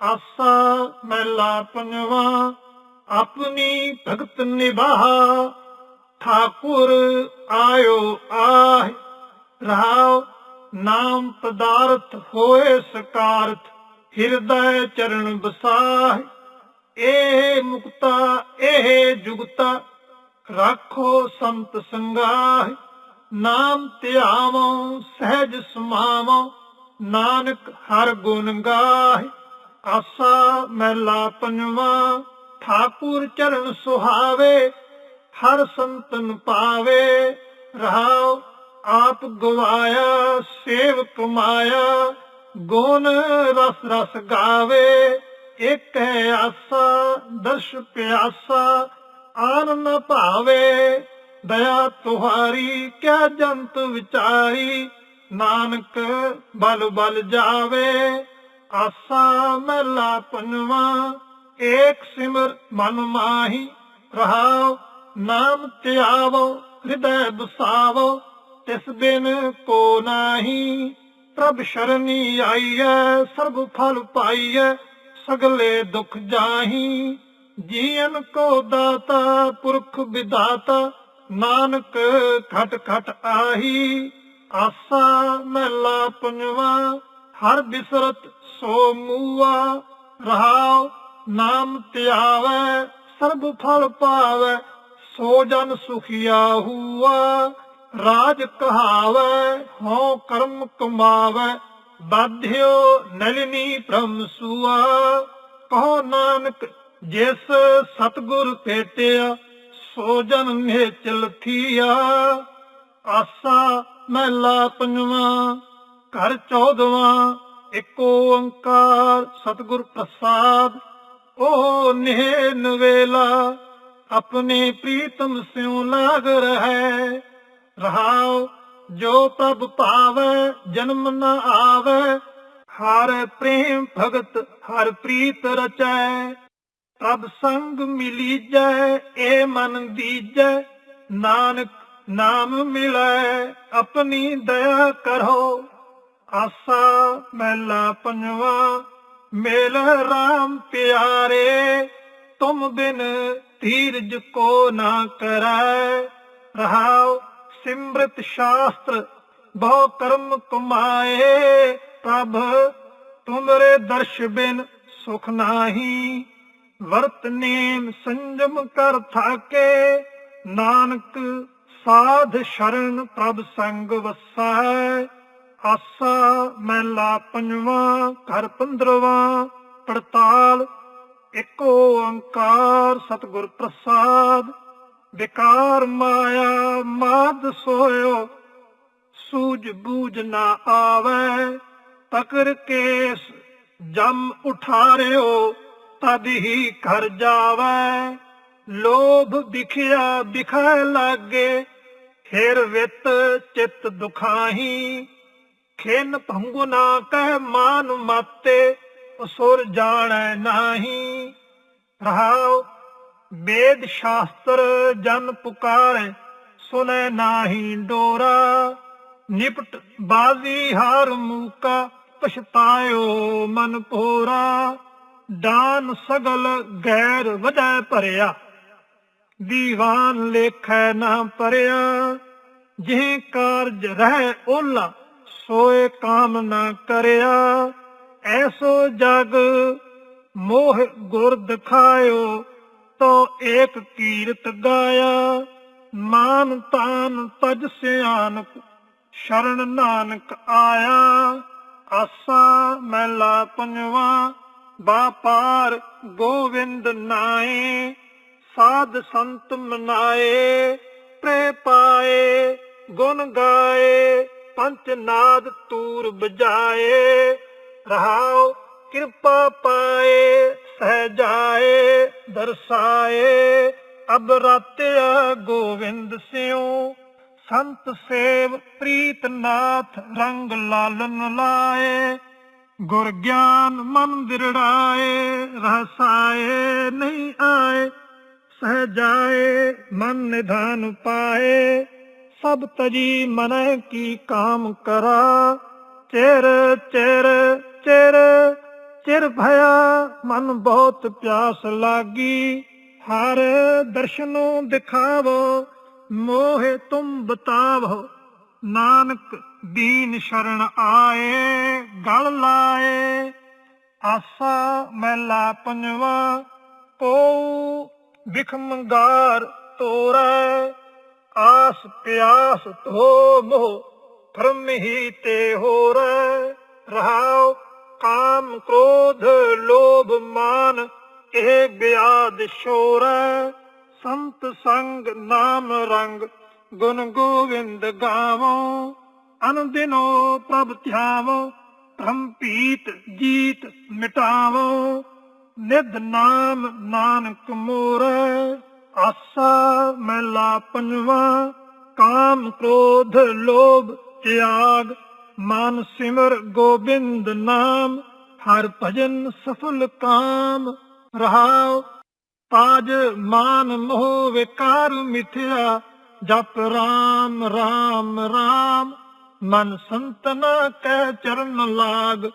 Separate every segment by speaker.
Speaker 1: ਆਸਾ ਮਹਿਲਾ ਪੰਜਵਾ ਆਪਣੀ ਭਗਤ ਨਿਭਾਹਾ। ਠਾਕੁਰ ਆਇਓ ਆਹ, ਰਹਾਉ ਨਾਮ ਪਦਾਰਥ ਹੋਏ ਸਕਾਰਥ, ਹਿਰਦੈ ਚਰਨ ਬਸਾਹ ਇਹ ਮੁਕਤਾ, ਇਹ ਜੁਗਤਾ, ਰੱਖੋ ਸੰਤ ਸੰਗਾਹ। ਨਾਮ ਧਿਆਵੋ, ਸਹਿਜ ਸਮਾਵੋ, ਨਾਨਕ ਹਰ ਗੁਣ ਗਾਹ। ਆਸਾ ਮਹਿਲਾ ਪੰਜਵਾ, ਠਾਕੁਰ ਚਰਨ ਸੁਹਾਵੇ, ਹਰ ਸੰਤਨ ਪਾਵੇ, ਰਹਾਉ ਆਪ ਗਵਾਇਆ ਸੇਵ ਕਮਾਇਆ ਗੋਨ ਰਸ ਰਸ ਗਾਵੇ। ਇਕ ਹੈ ਆਸਾ, ਦਰਸ਼ ਪਿਆਸਾ, ਆਨ ਨ ਭਾਵੇ। ਦਇਆ ਤੁਹਾਰੀ ਕਿਆ ਜੰਤ ਵਿਚਾਰੀ, ਨਾਨਕ ਬਲ ਬਲ ਜਾਵੇ। ਆਸਾ ਮਹਿਲਾ ਪੰਜਵਾ, ਏਕ ਸਿਮਰ ਮਨ ਮਾਹੀ ਰਹਾਉ, ਨਾਮ ਧਿਆਵੋ, ਹਿਰਦੈ ਬਸਾਵੋ ਤਿਸ ਬਿਨ ਕੋ ਨਾਹੀ। ਪ੍ਰਭ ਸ਼ਰਨੀ ਆਈਐ, ਸਰਬ ਫਲ ਪਾਈਐ, ਸਗਲੇ ਦੁਖ ਜਾਹੀ। ਜੀਵਨ ਕੋ ਦਾਤਾ, ਪੁਰਖ ਵਿਦਾਤਾ ਨਾਨਕ ਖਟ ਖਟ ਆਹੀ। ਆਸਾ ਮਹਿਲਾ ਪੰਜਵਾ ਹਰ ਬਿਸਰਤ ਸੋ ਮੂਆ, ਰਹਾਉ, ਨਾਮ ਧਿਆਵੈ, ਸਰਬ ਫਲ ਪਾਵੈ, ਸੋ ਜਨ ਸੁਖੀਆ ਹੁਆ, ਰਾਜ ਕਹਾਵੈ, ਹਉ ਕਰਮ ਕਮਾਵੈ, ਬਾਧਿਓ ਨਲਿਨੀ ਭ੍ਰਮ ਸੁਆ। ਕਹੋ ਨਾਨਕ, ਜਿਸ ਸਤਗੁਰ ਭੇਟਿਆ, ਸੋ ਜਨ ਮੇਚਲ ਥੀਆ। ਆਸਾ ਮਹਿਲਾ ਪੰਜਵਾ। ਘਰ ਚੌਦਵਾਂ ਏਕ ਓੰਕਾਰ ਸਤਿਗੁਰ ਪ੍ਰਸਾਦ। ਉਹ ਨਿਹ ਨਵੇਲਾ, ਆਪਣੇ ਪ੍ਰੀਤਮ ਸਿਉ ਲਾਗ ਰਹੈ। ਰਹਾਉ, ਜੋ ਪ੍ਰਭ ਭਾਵੈ, ਜਨਮ ਨ ਆਵੈ। ਹਰ ਪ੍ਰੇਮ ਭਗਤ, ਹਰ ਪ੍ਰੀਤ ਰਚੈ। ਪ੍ਰਭ ਸੰਗ ਮਿਲੀਜੈ, ਏ ਮਨ ਦੀਜੈ। ਨਾਨਕ ਨਾਮ ਮਿਲੈ, ਆਪਣੀ ਦਇਆ ਕਰੋ। ਆਸਾ ਮਹਿਲਾ ਪੰਜਵਾ, ਮੇਲ ਰਾਮ ਪਿਆਰੇ, ਤੁਮ ਬਿਨ ਧੀਰਜ ਕੋ ਨਾ ਕਰੈ। ਰਹਾਉ ਸਿਮਰਤ ਸ਼ਾਸਤਰ, ਬਹੁ ਕਰਮ ਕਮਾਏ। ਪ੍ਰਭ, ਤੁਮਰੇ ਦਰਸ਼ ਬਿਨ ਸੁਖ ਨਾਹੀ। ਵਰਤ ਨੇਮ ਸੰਜਮ ਕਰ ਥਾਕੇ। ਨਾਨਕ ਸਾਧ ਸ਼ਰਨ ਪ੍ਰਭ ਸੰਗ ਵਸੈ ਆਸਾ ਮਹਿਲਾ ਪੰਜਵਾਂ, ਘਰ ਪੰਦਰਵਾ, ਪੜਤਾਲ, ਇੱਕ ਓੰਕਾਰ ਸਤਿਗੁਰ ਪ੍ਰਸਾਦ। ਵਿਕਾਰ ਮਾਇਆ, ਮਾਦ ਸੋਇਓ, ਸੂਝ ਬੂਝ ਨਾ ਆਵੇ, ਤਕਰ ਕੇਸ ਜਮ ਉਠਾਰਿਓ, ਤਦ ਹੀ ਘਰ ਜਾਵੇ। ਲੋਭ ਵਿਖਿਆ ਵਿਖੈ ਲਾਗੇ, ਫਿਰ ਵਿਤ ਚਿਤ ਦੁਖਾਹੀ ਖੇਨ ਭੰਗੂ ਨਾ ਕਹਿ ਮਾਨ ਮਾਤੇ ਅਸੁਰ ਜਾਣੈ ਨਾਹੀ। ਰਹਾਉ, ਵੇਦ ਸ਼ਾਸਤਰ ਜਨ ਪੁਕਾਰੇ, ਸੁਨੈ ਨਾਹੀ ਡੋਰਾ। ਨਿਪਟ ਬਾਜ਼ੀ ਹਾਰ ਮੂਕਾ, ਪਛਤਾਇਓ ਮਨ ਪੋਰਾ। ਦਾਨ ਸਗਲ ਗੈਰ ਵਧੈ ਭਰਿਆ, ਦੀਵਾਨ ਲੇਖੈ ਨਾ ਪਰਿਆ। ਜਿਹ ਕਾਰਜ ਰਹਿ ਓਲਾ ਸੋਏ ਕਾਮ ਨਾ ਕਰਿਆ, ਐਸੋ ਜਗ ਮੋਹ ਗੁਰ ਦਿਖਾਇਓ, ਤੋ ਏਕ ਕੀਰਤ ਗਾਇਆ। ਮਾਨ ਤਾਨ ਤਜ ਸਿਆਨਕ, ਸ਼ਰਨ ਨਾਨਕ ਆਇਆ। ਆਸਾ ਮਹਿਲਾ ਪੰਜਵਾ ਬਾਪਾਰ ਗੋਵਿੰਦ ਨਾਏ। ਸਾਧ ਸੰਤ ਮਨਾਏ ਪ੍ਰੇ ਪਾਏ ਗੁਣ ਗਾਏ। ਪੰਚ ਨਾਦ ਤੂਰ ਬਜਾਏ, ਰਹਾਉ ਕਿਰਪਾ ਪਾਏ ਸਹਿ ਜਾਏ ਦਰਸਾਏ। ਅਬ ਰਾਤਿਆ ਗੋਵਿੰਦ ਸਿਉ, ਸੰਤ ਸੇਵ ਪ੍ਰੀਤ ਨਾਥ ਰੰਗ ਲਾਲਨ ਲਾਏ। ਗੁਰ ਗਿਆਨ ਮਨ ਦਿਰੜਾਏ, ਰਹਸਾਏ ਨਹੀਂ ਆਏ ਸਹਿ ਜਾਏ ਮਨ ਨਿਧਾਨ ਪਾਏ। ਸਭ ਤਜੀ ਮਨੈ ਕੀ ਕਾਮ ਕਰਾ। ਚਿਰ ਚਿਰ ਚਿਰ ਚਿਰ ਭਇਆ ਮਨ ਬਹੁਤ ਪਿਆਸ ਲਾਗੀ। ਹਰ ਦਰਸ਼ਨੋਂ ਦਿਖਾਵੋ, ਮੋਹਿ ਤੁਮ ਬਤਾਵੋ। ਨਾਨਕ ਦੀਨ ਸ਼ਰਨ ਆਏ, ਗਲ ਲਾਏ। ਆਸਾ ਮੈਲਾ ਪੰਜਵਾ ਕੋ ਬਿਖਮੰਗਾਰ ਤੋਰੈ। ਆਸ ਪਿਆਸ ਧੋ ਮੋਹ, ਭਰਮ ਹੀ ਤੇ ਹੋਰੈ ਰਹਾਉ ਕਾਮ ਕ੍ਰੋਧ, ਲੋਭ ਮਾਨ, ਇਹ ਬਿਆਦ ਸ਼ੋਰੈ ਸੰਤ ਸੰਗ ਨਾਮ ਰੰਗ, ਗੁਣ ਗੋਵਿੰਦ ਗਾਵੋ। ਅਨੰਦਿਨੋ ਪ੍ਰਭ ਧਿਆਵੋ, ਭ੍ਰਮ ਪੀਤ ਜੀਤ ਮਿਟਾਵੋ। ਨਿਧ ਨਾਮ ਨਾਨਕ ਮੋਰੈ ਆਸਾ ਮੈਲਾ ਪੰਜਵਾ, ਕਾਮ ਕ੍ਰੋਧ ਲੋਭ ਤਿਆਗ, ਮਨ ਸਿਮਰ ਗੋਬਿੰਦ ਨਾਮ, ਹਰ ਭਜਨ ਸਫਲ ਕਾਮ, ਰਹਾਉ, ਤਾਜ ਮਾਨ ਮੋਹ ਵਿਕਾਰ ਮਿਥਿਆ, ਜਪ ਰਾਮ ਰਾਮ ਰਾਮ, ਮਨ ਸੰਤਨਾ ਕੈ ਚਰਨ ਲਾਗ,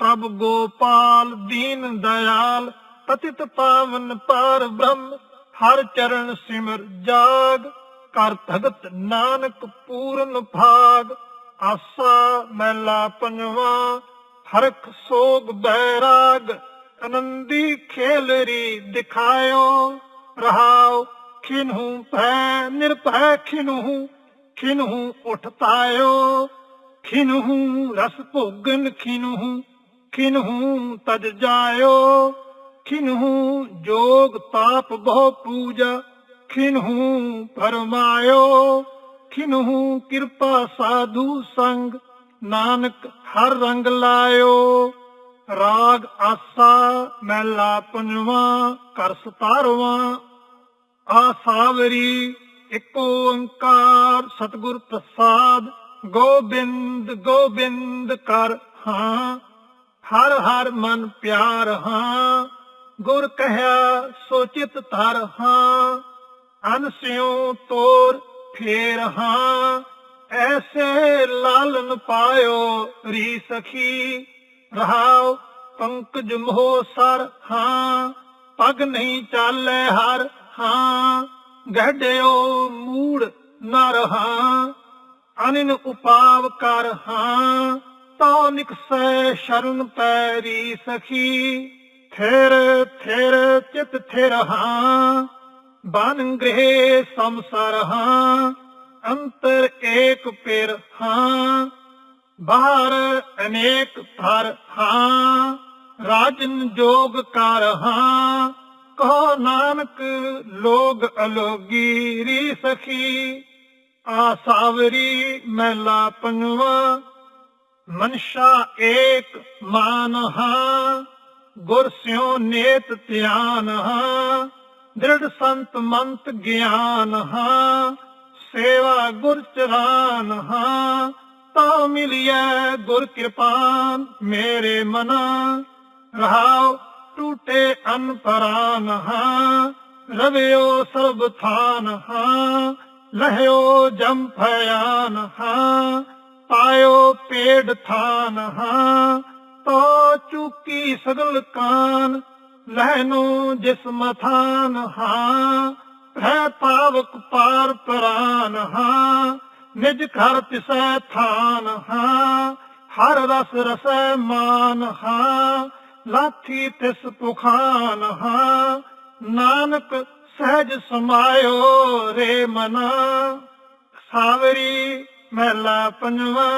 Speaker 1: ਪ੍ਰਭ ਗੋਪਾਲ ਦੀਨ ਦਇਆਲ, ਪਤਿਤ ਪਾਵਨ ਪਾਰ ਬ੍ਰਹਮ ਹਰ ਚਰਨ ਸਿਮਰ ਜਾਗ ਕਰ ਭਗਤ ਨਾਨਕ ਪੂਰਨ ਭਾਗ। ਆਸਾ ਮੈਲਾ ਪੰਜਵਾ, ਹਰਖ ਸੋਗ ਬੈਰਾਗ ਆਨੰਦੀ ਖੇਲਰੀ ਦਿਖਾਇਓ। ਰਹਾਉ ਖਿਨਹੂ ਭੈ, ਨਿਰਭੈ ਖਿਨਹੂ ਖਿਨਹੂ ਉਠ ਤਾਇਓ ਖਿਨਹੂ ਰਸ ਭੋਗਨ ਖਿਨਹੂ ਖਿਨਹੂ ਤਜ ਜਾਇਓ। ਖਿਨਹੂ ਜੋਗ ਤਾਪ ਬਹੁ ਪੂਜਾ, ਖਿਨਹੂ ਫਰਮਾਇਓ ਖਿਨਹੂ ਕਿਰਪਾ ਸਾਧੂ ਸੰਗ, ਨਾਨਕ ਹਰ ਰੰਗ ਲਾਇਓ। ਰਾਗ ਆਸਾ ਮੈਲਾ ਪੰਜਵਾ ਕਰ ਸਤਾਰਵਾਂ। ਆਸਾਵਰੀ ਇੱਕ ਓੰਕਾਰ, ਸਤਿਗੁਰ ਪ੍ਰਸਾਦ, ਗੋਬਿੰਦ ਗੋਬਿੰਦ ਕਰ ਹਾਂ, ਹਰ ਹਰ ਮਨ ਪਿਆਰ ਹਾਂ। ਗੁਰ ਕਹਿਆ, ਸੋਚਿਤ ਧਰ ਹਾਂ ਅਨਸਿਉ ਤੋਰ ਫੇਰ ਹਾਂ। ਐਸੇ ਲਾਲਨ ਪਾਇਓ ਰੀ ਸਖੀ, ਰਹਾਉ ਪੰਕਜ ਮੋਹ ਸਰ ਹਾਂ। ਪਗ ਨਹੀਂ ਚਾਲੇ ਹਰ ਹਾਂ ਗਹਿੜਿਓ ਮੂੜ ਨਰ ਹਾਂ ਅਨਿਨ ਉਪਾਵ ਕਰ ਹਾਂ ਤੋ ਨਿਕਸੈ ਸ਼ਰਨ ਪੈਰੀ ਸਖੀ। ਥਿਰ, ਥੇਰ ਚਿਤ ਥਿਰ ਹਾਂ। ਬਨ ਗ੍ਰਹਿ ਸੰਸਰ ਹਾਂ। ਅੰਤਰ ਏਕ ਪੇਰ ਹਾਂ। ਬਾਹਰ ਅਨੇਕ ਥਰ ਹਾਂ। ਰਾਜਨ ਜੋਗ ਕਰ ਹਾਂ। ਕਹੋ ਨਾਨਕ, ਲੋਗ ਅਲੋਗੀ ਰੀ ਸਖੀ। ਆਸਾਵਰੀ ਮੈਲਾ ਪੰਜਵਾ ਮਨਸ਼ਾ ਏਕ ਮਾਨ ਹਾਂ। ਗੁਰ ਸਿਉ ਨੇਤ ਧਿਆਨ ਹਾਂ, ਦ੍ਰਿੜ ਸੰਤ ਮੰਤ ਗਿਆਨ ਹਾਂ, ਸੇਵਾ ਗੁਰ ਚਰਾਨ ਹਾਂ, ਤਾ ਮਿਲਿਐ ਗੁਰ ਕਿਰਪਾਨ ਮੇਰੇ ਮਨਾ। ਰਹਾਉ ਟੂਟੇ ਅਨਪਰਾਨ ਹਾਂ, ਰਵਿਓ ਸਰਬ ਥਾਨ ਹਾਂ, ਲਹਿਓ ਜਮ ਭਿਆਨ ਹਾਂ, ਪਾਇਓ ਪੇੜ ਥਾਨ ਹਾਂ ਤੋ ਚੁਕੀ ਸਗਲ ਕਾਨ, ਲਹਿਨੋ ਜਿਸ ਮਥਾਨ, ਹਾਂ ਹੈ ਪਾਵਕ ਪਾਰ ਪਰਾਨ, ਹਾਂ, ਨਿਜ ਘਰ ਤਿਸੈ ਥਾਨ, ਹਾਂ, ਹਰ ਰਸ ਰਸੈ ਮਾਨ, ਹਾਂ ਲਾਥੀ ਤਿਸ ਪੁਖਾਨ, ਹਾਂ, ਨਾਨਕ ਸਹਿਜ ਸਮਾਇਓ ਰੇ ਮਨਾ, ਸਾਵਰੀ ਮਹਿਲਾ ਪੰਜਵਾ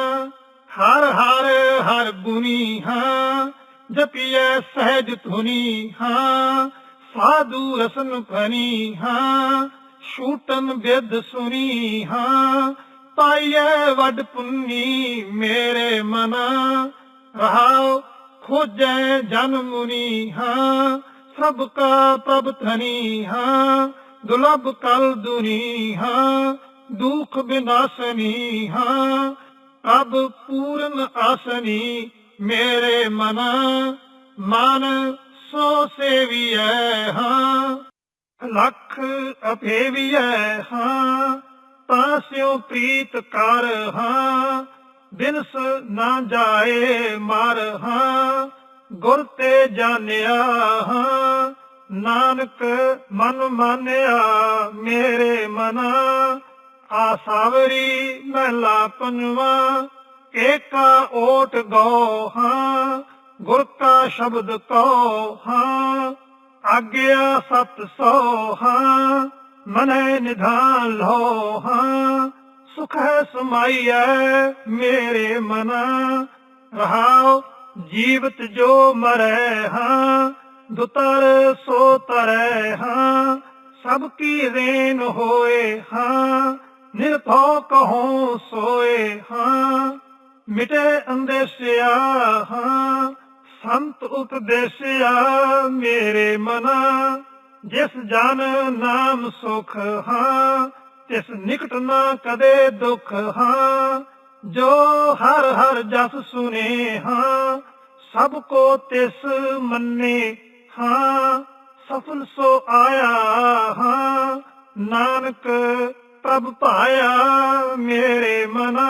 Speaker 1: ਹਰ ਹਰ ਹਰ ਬੁਨੀ ਹਾਂ, ਜਪੀਐ ਸਹਿਜ ਧੁਨੀ ਹਾਂ, ਸਾਧੂ ਰਸਨ ਭਨੀ ਹਾਂ, ਛੂਟਨ ਬਿਦ ਸੁਨੀ ਹਾਂ, ਪਾਈਐ ਵੱਡ ਪੁੰਨੀ ਮੇਰੇ ਮਨਾ, ਰਹਾਉ ਖੋਜੈ ਜਨ ਮੁਨੀ ਹਾਂ, ਸਭ ਕਾ ਪ੍ਰਭ ਧਨੀ ਹਾਂ, ਦੁਲਭ ਕਲ ਦੁਨੀ ਹਾਂ, ਦੁਖ ਬਿਨਾਸਨੀ ਹਾਂ ਅਬ ਪੂਰਨ ਆਸਨੀ ਮੇਰੇ ਮਨਾ, ਮਨ ਸੋ ਸੇਵੀਐ ਹਾਂ, ਲੱਖ ਅਭੇਵੀਐ ਹਾਂ ਤਾਸਿਓ ਪ੍ਰੀਤ ਕਰ ਹਾਂ, ਬਿਨਸ ਨਾ ਜਾਏ ਮਰ ਹਾਂ, ਗੁਰ ਤੇ ਜਾਣਿਆ ਹਾਂ, ਨਾਨਕ ਮਨ ਮਾਨਿਆ ਮੇਰੇ ਮਨਾ ਆਸਾਵਰੀ ਮਹਿਲਾ ਪੰਜਵਾ, ਏਕਾ ਓਟ ਗੋ ਹਾਂ ਗੁਰ ਕਾ ਸ਼ਬਦ ਕੋ ਹਾਂ, ਆਗਿਆ ਸਤ ਸੋ ਹਾਂ, ਮਨੈ ਨਿਧਾਨ ਲੋ ਹਾਂ, ਸੁਖ ਹੈ ਸਮਾਈਐ ਮੇਰੇ ਮਨਾ, ਰਹਾਉ ਜੀਵਤ ਜੋ ਮਰੈ ਹਾਂ, ਦੁਤਰ ਸੋ ਤਰੈ ਹਾਂ, ਸਭ ਕੀ ਰੇਨ ਹੋਏ ਹਾਂ ਨਿਰਭਉ ਕਹੋ ਸੋਏ ਹਾਂ, ਮਿਟੇ ਅੰਦੇਸਿਆ ਹਾਂ, ਸੰਤ ਉਪਦੇਸਿਆ ਮੇਰੇ ਮਨਾ, ਜਿਸ ਜਨ ਨਾਮ ਸੁਖ ਹਾਂ, ਤਿਸ ਨਿਕਟ ਨਾ ਕਦੇ ਦੁਖ ਹਾਂ, ਜੋ ਹਰ ਹਰ ਜਸ ਸੁਨੇ ਹਾਂ, ਸਭ ਕੋ ਤਿਸ ਮੰਨੇ ਹਾਂ, ਸਫਲ ਸੋ ਆਇਆ ਹਾਂ, ਨਾਨਕ ਪ੍ਰਭ ਭਾਇਆ ਮੇਰੇ ਮਨਾ